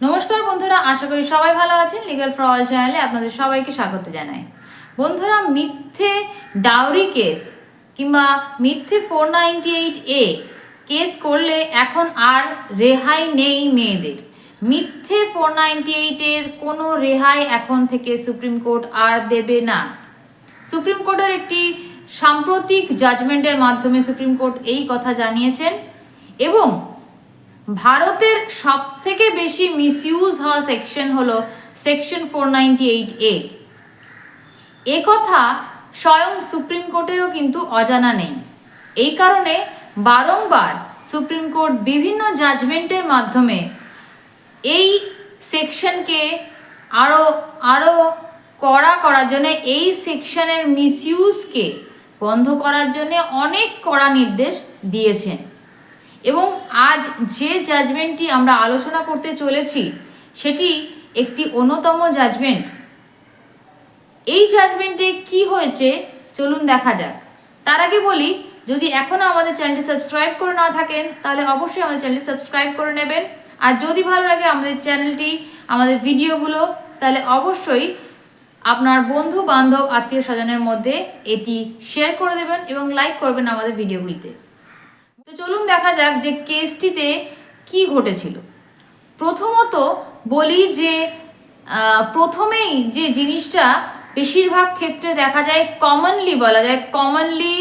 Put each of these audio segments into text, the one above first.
নমস্কার বন্ধুরা, আশা করি সবাই ভালো আছেন। লিগাল ফর অল চ্যানেলে আপনাদের সবাইকে স্বাগত জানাই। বন্ধুরা, মিথ্যে ডাউরি কেস কিংবা মিথ্যে four ninety eight A case করলে এখন আর রেহাই নেই মেয়েদের। মিথ্যে ফোর নাইনটি এইটের কোনো রেহাই এখন থেকে সুপ্রিম কোর্ট আর দেবে না। সুপ্রিম কোর্টের একটি সাম্প্রতিক জাজমেন্টের মাধ্যমে সুপ্রিম কোর্ট এই কথা জানিয়েছেন এবং ভারতের সব থেকে বেশি মিসইউজ হওয়া সেকশন হলো সেকশন ফোর এইট এ এ কথা স্বয়ং সুপ্রিম কোর্টেরও কিন্তু অজানা নেই। এই কারণে বারংবার সুপ্রিম কোর্ট বিভিন্ন জাজমেন্টের মাধ্যমে এই সেকশনকে আরও আরও কড়া করার জন্য, এই সেকশনের মিসইউজকে বন্ধ করার জন্য অনেক কড়া নির্দেশ দিয়েছেন। এবং আজ যে জাজমেন্টটি আমরা আলোচনা করতে চলেছি, সেটি একটি অন্যতম জাজমেন্ট এই জাজমেন্টে কি হয়েছে? চলুন দেখা যাক। তার আগে বলি, যদি এখনও আমাদের চ্যানেলটি সাবস্ক্রাইব করে না থাকেন, তাহলে অবশ্যই আমাদের চ্যানেলটি সাবস্ক্রাইব করে নেবেন। আর যদি ভালো লাগে আমাদের চ্যানেলটি আমাদের ভিডিওগুলো তাহলে অবশ্যই আপনার বন্ধু বান্ধব আত্মীয় স্বজনের মধ্যে এটি শেয়ার করে দেবেন এবং লাইক করবেন আমাদের ভিডিওগুলিতে তো চলুন দেখা যাক যে কেসটিতে কি ঘটেছিল। প্রথমত বলি যে প্রথমেই যে জিনিসটা বেশিরভাগ ক্ষেত্রে দেখা যায় কমনলি বলা যায় কমনলি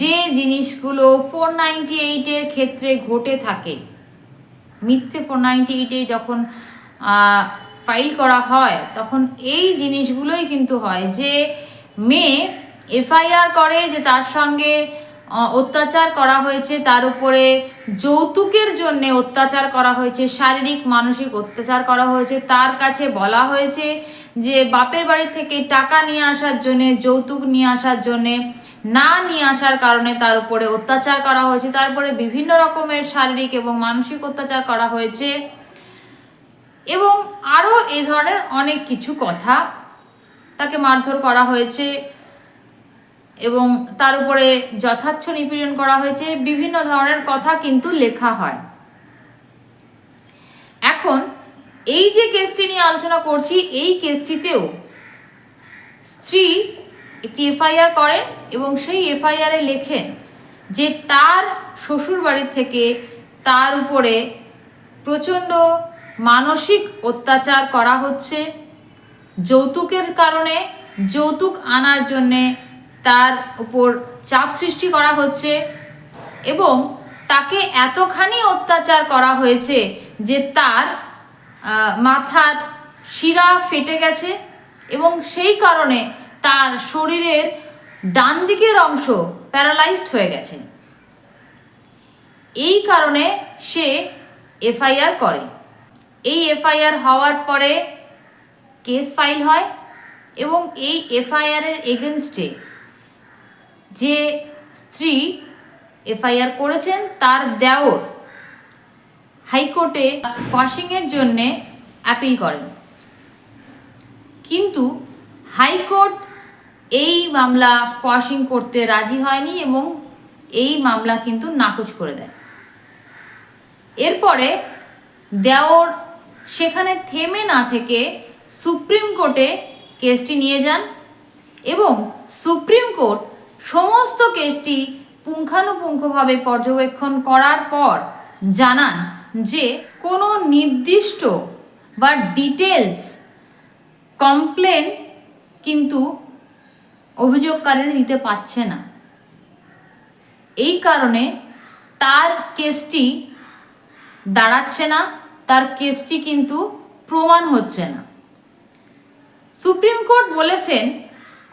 যে জিনিসগুলো ফোর নাইনটি এইটের ক্ষেত্রে ঘটে থাকে, মিথ্যে ফোর নাইনটি এইটে যখন ফাইল করা হয়, তখন এই জিনিসগুলোই কিন্তু হয় যে মেয়ে এফআইআর করে যে তার সঙ্গে অত্যাচার করা হয়েছে। তার উপরে যৌতুকের জন্যে অত্যাচার করা হয়েছে, শারীরিক, মানসিক অত্যাচার করা হয়েছে। তার কাছে বলা হয়েছে যে, বাপের বাড়ি থেকে টাকা নিয়ে আসার জন্যে, যৌতুক নিয়ে আসার জন্যে, না নিয়ে আসার কারণে তার উপরে অত্যাচার করা হয়েছে। তারপরে বিভিন্ন রকমের শারীরিক এবং মানসিক অত্যাচার করা হয়েছে। এবং আরও এই ধরনের অনেক কিছু কথা তাকে মারধর করা হয়েছে। এবং তার উপরে যথার্থ নিপীড়ন করা হয়েছে, বিভিন্ন ধরনের কথা কিন্তু লেখা হয়। এখন, এই যে কেসটি নিয়ে আলোচনা করছি, এই কেসটিতেও স্ত্রী একটি এফআইআর করেন এবং সেই এফআইআরে লেখেন যে তার শ্বশুর বাড়ির থেকে তার উপরে প্রচণ্ড মানসিক অত্যাচার করা হচ্ছে, যৌতুকের কারণে, যৌতুক আনার জন্যে তার উপর চাপ সৃষ্টি করা হচ্ছে এবং তাকে এতখানি অত্যাচার করা হয়েছে যে তার মাথার শিরা ফেটে গেছে এবং সেই কারণে তার শরীরের ডান দিকের অংশ প্যারালাইজড হয়ে গেছে। এই কারণে সে এফআইআর করে। এই এফআইআর হওয়ার পরে কেস ফাইল হয় এবং এই এফআইআরের এগেনস্টে যে স্ত্রী এফআইআর করেছেন, তার দেওর হাইকোর্টে ওয়াশিংয়ের জন্যে অ্যাপিল করেন। কিন্তু হাইকোর্ট এই মামলা কোয়াশিং করতে রাজি হয়নি এবং এই মামলা কিন্তু নাকচ করে দেয়। এরপরে দেওর সেখানে থেমে না থেকে সুপ্রিম কোর্টে কেসটি নিয়ে যান এবং সুপ্রিম কোর্ট সমস্ত কেসটি পুঙ্খানুপুঙ্খভাবে পর্যবেক্ষণ করার পর জানান যে কোনো নির্দিষ্ট বা ডিটেলস কমপ্লেন কিন্তু অভিযোগকারীরা দিতে পারছে না। এই কারণে তার কেসটি দাঁড়াচ্ছে না, তার কেসটি কিন্তু প্রমাণ হচ্ছে না। সুপ্রিম কোর্ট বলেছেন,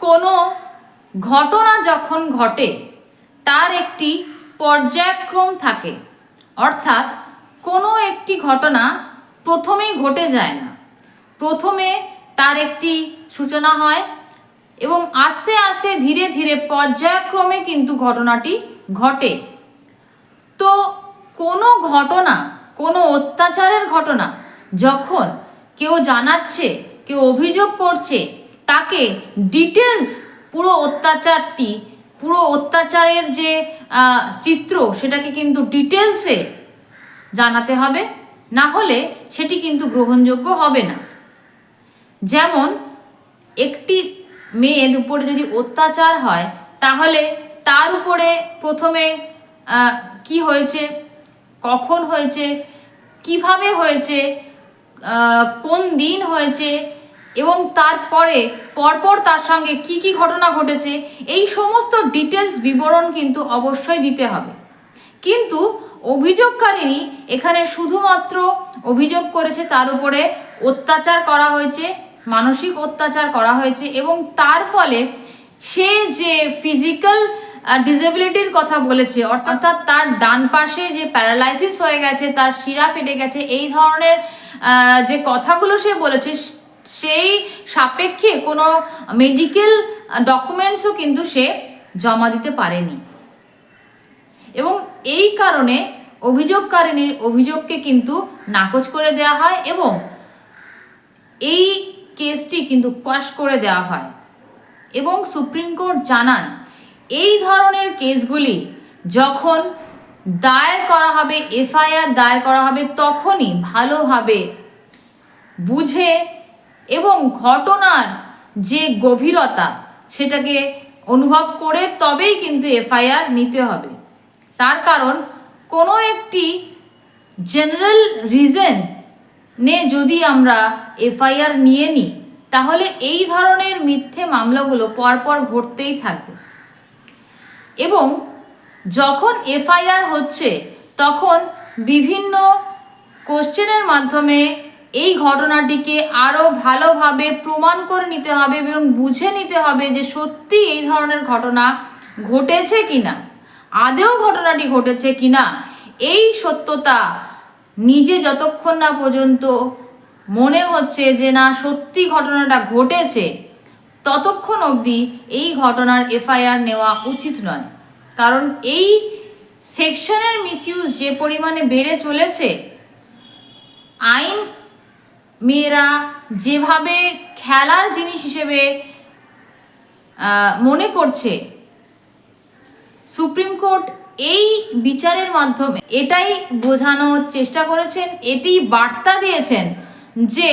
কোনো ঘটনা যখন ঘটে, তার একটি পর্যায়ক্রম থাকে। অর্থাৎ, কোনো একটি ঘটনা প্রথমেই ঘটে যায় না। প্রথমে তার একটি সূচনা হয় এবং আস্তে আস্তে ধীরে ধীরে পর্যায়ক্রমে কিন্তু ঘটনাটি ঘটে। তো কোনো ঘটনা, কোনো অত্যাচারের ঘটনা যখন কেউ জানাচ্ছে, কেউ অভিযোগ করছে, তাকে ডিটেলস পুরো অত্যাচারটি, পুরো অত্যাচারের যে চিত্র, সেটাকে কিন্তু ডিটেলসে জানাতে হবে, না হলে সেটি কিন্তু গ্রহণযোগ্য হবে না। যেমন, একটি মেয়ের উপরে যদি অত্যাচার হয়, তাহলে তার উপরে প্রথমে কি হয়েছে? কখন হয়েছে? কীভাবে হয়েছে? কোন দিন হয়েছে? এবং তারপরে, পরপর তার সঙ্গে কি কি ঘটনা ঘটেছে, এই সমস্ত ডিটেলস বিবরণ কিন্তু অবশ্যই দিতে হবে। কিন্তু অভিযোগকারিনী এখানে শুধুমাত্র অভিযোগ করেছে তার উপরে অত্যাচার করা হয়েছে, মানসিক অত্যাচার করা হয়েছে এবং তার ফলে সে যে ফিজিক্যাল ডিসেবিলিটির কথা বলেছে, অর্থাৎ তার ডান পাশে যে প্যারালাইসিস হয়ে গেছে, তার শিরা ফেটে গেছে, এই ধরনের যে কথাগুলো সে বলেছে সেই সাপেক্ষে কোনো মেডিকেল ডকুমেন্টসও কিন্তু সে জমা দিতে পারেনি। এবং এই কারণে অভিযোগকারিনীর অভিযোগকে কিন্তু নাকচ করে দেওয়া হয় এবং এই কেসটি কিন্তু পাশ করে দেওয়া হয়। এবং সুপ্রিম কোর্ট জানান, এই ধরনের কেসগুলি যখন দায়ের করা হবে, এফআইআর দায়ের করা হবে, তখনই ভালোভাবে বুঝে এবং ঘটনার যে গভীরতা সেটাকে অনুভব করে তবেই কিন্তু এফআইআর নিতে হবে। তার কারণ, কোনো একটি জেনারেল রিজন নে যদি আমরা এফআইআর নিয়ে নিই, তাহলে এই ধরনের মিথ্যে মামলাগুলো পরপর ঘটতেই থাকবে। এবং যখন এফআইআর হচ্ছে, তখন বিভিন্ন কোশ্চেনের মাধ্যমে এই ঘটনাটিকে আরও ভালোভাবে প্রমাণ করে নিতে হবে এবং বুঝে নিতে হবে যে সত্যি এই ধরনের ঘটনা ঘটেছে কিনা আদেও ঘটনাটি ঘটেছে কিনা। এই সত্যতা নিজে যতক্ষণ না পর্যন্ত মনে হচ্ছে যে না, সত্যি ঘটনাটা ঘটেছে, ততক্ষণ অবধি এই ঘটনার এফআইআর নেওয়া উচিত নয়। কারণ এই সেকশনের মিসইউজ যে পরিমাণে বেড়ে চলেছে, আইন মেয়েরা যেভাবে খেলার জিনিস হিসেবে মনে করছে, সুপ্রিম কোর্ট এই বিচারের মাধ্যমে এটাই বোঝানোর চেষ্টা করেছেন, এটি বার্তা দিয়েছেন যে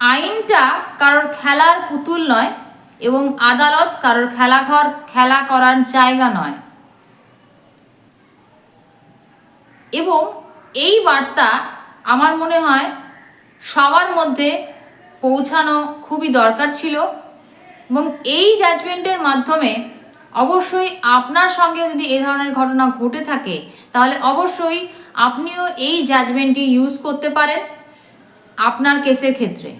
আইনটা কারোর খেলার পুতুল নয় এবং আদালত কারোর খেলাঘর, খেলা করার জায়গা নয়। এবং এই বার্তা আমার মনে হয় সবার মধ্যে পৌঁছানো খুবই দরকার ছিল এবং এই জাজমেন্টের মাধ্যমে অবশ্যই আপনার সঙ্গে যদি এ ধরনের ঘটনা ঘটে থাকে, তাহলে অবশ্যই আপনিও এই জাজমেন্টটি ইউজ করতে পারেন আপনার কেসের ক্ষেত্রে।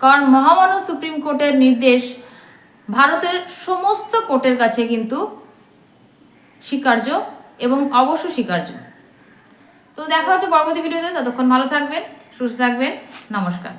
কারণ মহামান্য সুপ্রিম কোর্টের নির্দেশ ভারতের সমস্ত কোর্টের কাছে কিন্তু স্বীকার্য এবং অবশ্য স্বীকার্য। তো দেখা হচ্ছে পরবর্তী ভিডিওতে ততক্ষণ ভালো থাকবেন সুস্থ থাকবেন নমস্কার।